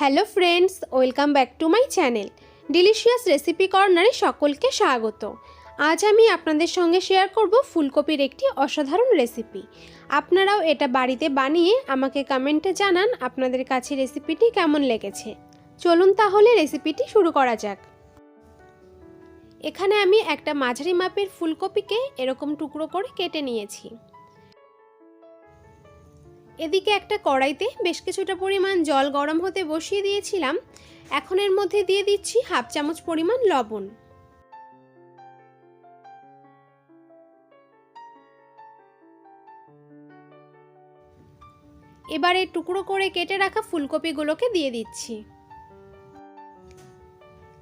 Hello friends, welcome back to my channel. Delicious recipe কর্নারে সকলকে স্বাগত। আজ আমি আপনাদের সঙ্গে শেয়ার করব ফুলকপির একটি অসাধারণ রেসিপি। আপনারাও এটা বাড়িতে বানিয়ে আমাকে কমেন্টে জানান আপনাদের কাছে রেসিপিটি কেমন লেগেছে। চলুন তাহলে রেসিপিটি শুরু করা যাক। এখানে আমি একটা মাঝারি মাপের ফুলকপিকে এরকম টুকরো করে কেটে নিয়েছি। এদিকে একটা কড়াইতে বেশ কিছুটা পরিমাণ জল গরম হতে বসিয়ে দিয়েছিলাম। এখন এর মধ্যে দিয়ে দিচ্ছি হাফ চামচ পরিমাণ লবণ। এবারে টুকরো করে কেটে রাখা ফুলকপিগুলোকে দিয়ে দিচ্ছি।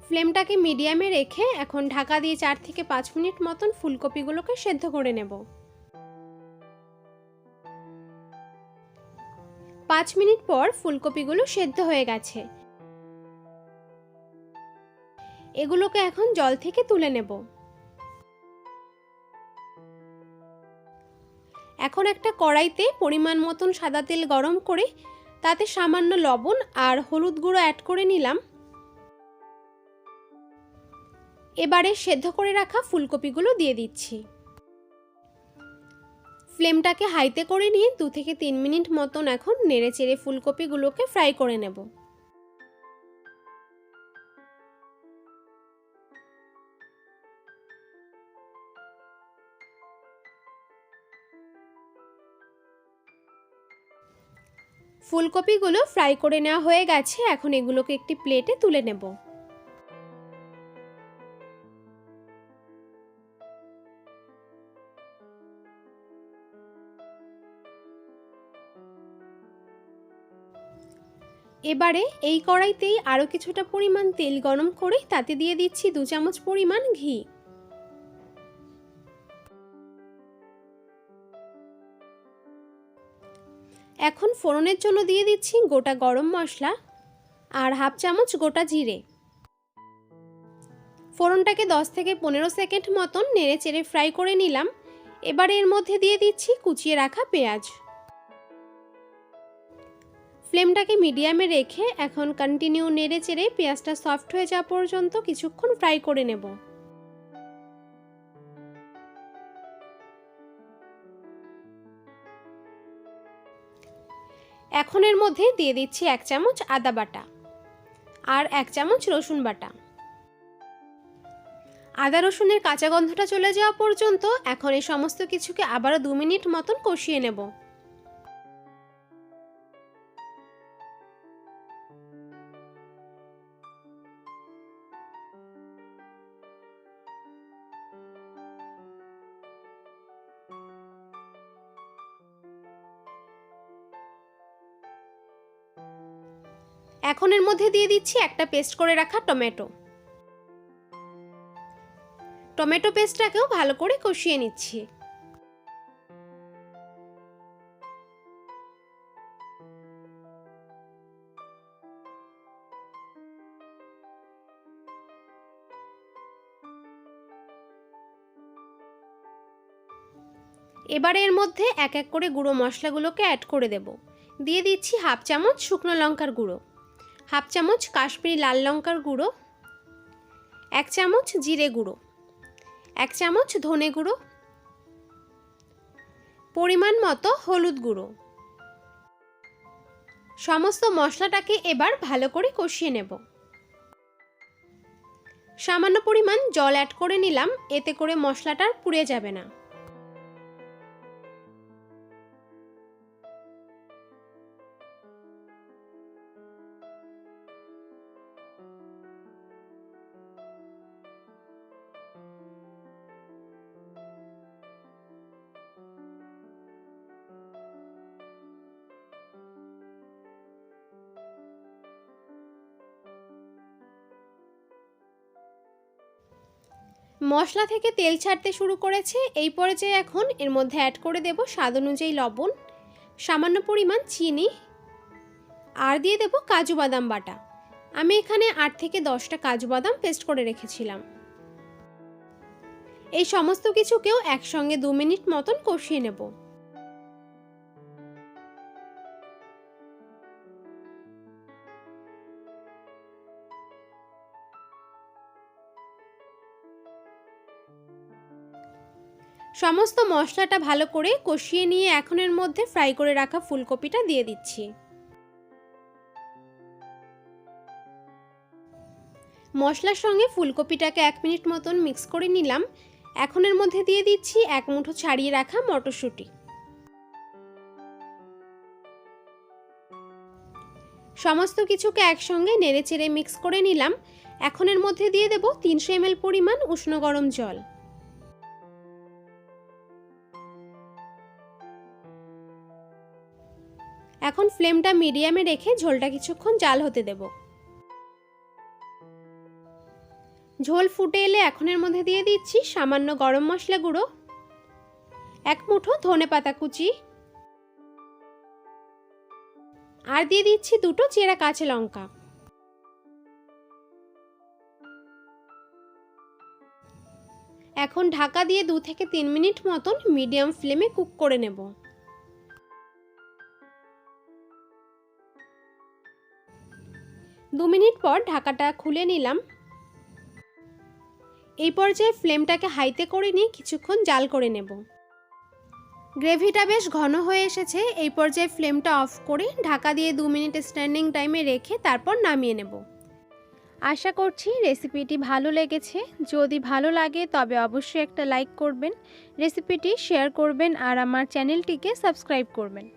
ফ্লেমটাকে মিডিয়ামে রেখে এখন ঢাকা দিয়ে চার থেকে পাঁচ মিনিট মতন ফুলকপিগুলোকে সেদ্ধ করে নেব। পাঁচ মিনিট পর ফুলকপিগুলো সেদ্ধ হয়ে গেছে। এগুলোকে এখন জল থেকে তুলে নেব। এখন একটা কড়াইতে পরিমাণ মতন সাদা তেল গরম করে তাতে সামান্য লবণ আর হলুদ গুঁড়ো অ্যাড করে নিলাম। এবারে সেদ্ধ করে রাখা ফুলকপিগুলো দিয়ে দিচ্ছি। ফ্লেমটাকে হাইতে করে নিয়ে দু থেকে তিন মিনিট মতন এখন নেড়ে চেড়ে ফুলকপিগুলোকে ফ্রাই করে নেব। ফুলকপিগুলো ফ্রাই করে নেওয়া হয়ে গেছে, এখন এগুলোকে একটি প্লেটে তুলে নেব। এবারে এই কড়াইতেই আরও কিছুটা পরিমাণ তেল গরম করে তাতে দিয়ে দিচ্ছি দু চামচ পরিমাণ ঘি। এখন ফোড়নের জন্য দিয়ে দিচ্ছি গোটা গরম মশলা আর হাফ চামচ গোটা জিরে। ফোড়নটাকে দশ থেকে পনেরো সেকেন্ড মতন নেড়ে চেড়ে ফ্রাই করে নিলাম। এবার এর মধ্যে দিয়ে দিচ্ছি কুচিয়ে রাখা পেঁয়াজ। ফ্লেমটাকে মিডিয়ামে রেখে এখন কন্টিনিউ নেড়ে চেড়ে পেঁয়াজটা সফট হয়ে যাওয়া পর্যন্ত কিছুক্ষণ ফ্রাই করে নেব। এখন এর মধ্যে দিয়ে দিচ্ছি এক চামচ আদা বাটা আর এক চামচ রসুন বাটা। আদা রসুনের কাঁচা গন্ধটা চলে যাওয়া পর্যন্ত এখন এই সমস্ত কিছুকে আবারও দু মিনিট মতন কষিয়ে নেব। এখন এর মধ্যে দিয়ে দিচ্ছি একটা পেস্ট করে রাখা টমেটো। টমেটো পেস্টটাকেও ভালো করে কষিয়ে নিচ্ছি। এবারে এর মধ্যে এক এক করে গুঁড়ো মশলাগুলোকে অ্যাড করে দেব। দিয়ে দিচ্ছি হাফ চামচ শুকনো লঙ্কার গুঁড়ো, হাফ চামচ কাশ্মীরি লাল লঙ্কার গুঁড়ো, এক চামচ জিরে গুঁড়ো, এক চামচ ধনে গুঁড়ো, পরিমাণ মতো হলুদ গুঁড়ো। সমস্ত মশলাটাকে এবার ভালো করে কষিয়ে নেব। সামান্য পরিমাণ জল অ্যাড করে নিলাম, এতে করে মশলাটার পুড়ে যাবে না। মশলা থেকে তেল ছাড়তে শুরু করেছে। এই পর্যায়ে এখন এর মধ্যে অ্যাড করে দেব স্বাদ অনুযায়ী লবণ, সামান্য পরিমাণ চিনি, আর দিয়ে দেব কাজু বাদাম বাটা। আমি এখানে আট থেকে দশটা কাজু বাদাম পেস্ট করে রেখেছিলাম। এই সমস্ত কিছুকেও একসঙ্গে দু মিনিট মতন কষিয়ে নেব। সমস্ত মশলাটা ভালো করে কষিয়ে নিয়ে এখন এর মধ্যে ফ্রাই করে রাখা ফুলকপিটা দিয়ে দিচ্ছি। মশলার সঙ্গে ফুলকপিটাকে এক মিনিট মতন মিক্স করে নিলাম। এখন এর মধ্যে দিয়ে দিচ্ছি এক মুঠো ছাড়িয়ে রাখা মটরশুঁটি। সমস্ত কিছুকে একসঙ্গে নেড়েচেড়ে মিক্স করে নিলাম। এখন এর মধ্যে দিয়ে দেব তিনশো এমএল পরিমাণ উষ্ণ গরম জল। এখন ফ্লেমটা মিডিয়ামে রেখে ঝোলটা কিছুক্ষণ জাল হতে দেব। ঝোল ফুটে এলে এখন এর মধ্যে দিয়ে দিচ্ছি সামান্য গরম মশলা গুঁড়ো, এক মুঠো ধনে পাতা কুচি, আর দিয়ে দিচ্ছি দুটো চেরা কাঁচা লঙ্কা। এখন ঢাকা দিয়ে দু থেকে তিন মিনিট মতন মিডিয়াম ফ্লেমে কুক করে নেব। দু মিনিট পর ঢাকাটা খুলে নিলাম। এই পর্যায়ে ফ্লেমটাকে হাইতে করে নিয়ে কিছুক্ষণ জাল করে নেব। গ্রেভিটা বেশ ঘন হয়ে এসেছে। এই পর্যায়ে ফ্লেমটা অফ করে ঢাকা দিয়ে দু মিনিট স্ট্যান্ডিং টাইমে রেখে তারপর নামিয়ে নেব। আশা করছি রেসিপিটি ভালো লেগেছে। যদি ভালো লাগে তবে অবশ্যই একটা লাইক করবেন, রেসিপিটি শেয়ার করবেন আর আমার চ্যানেলটিকে সাবস্ক্রাইব করবেন।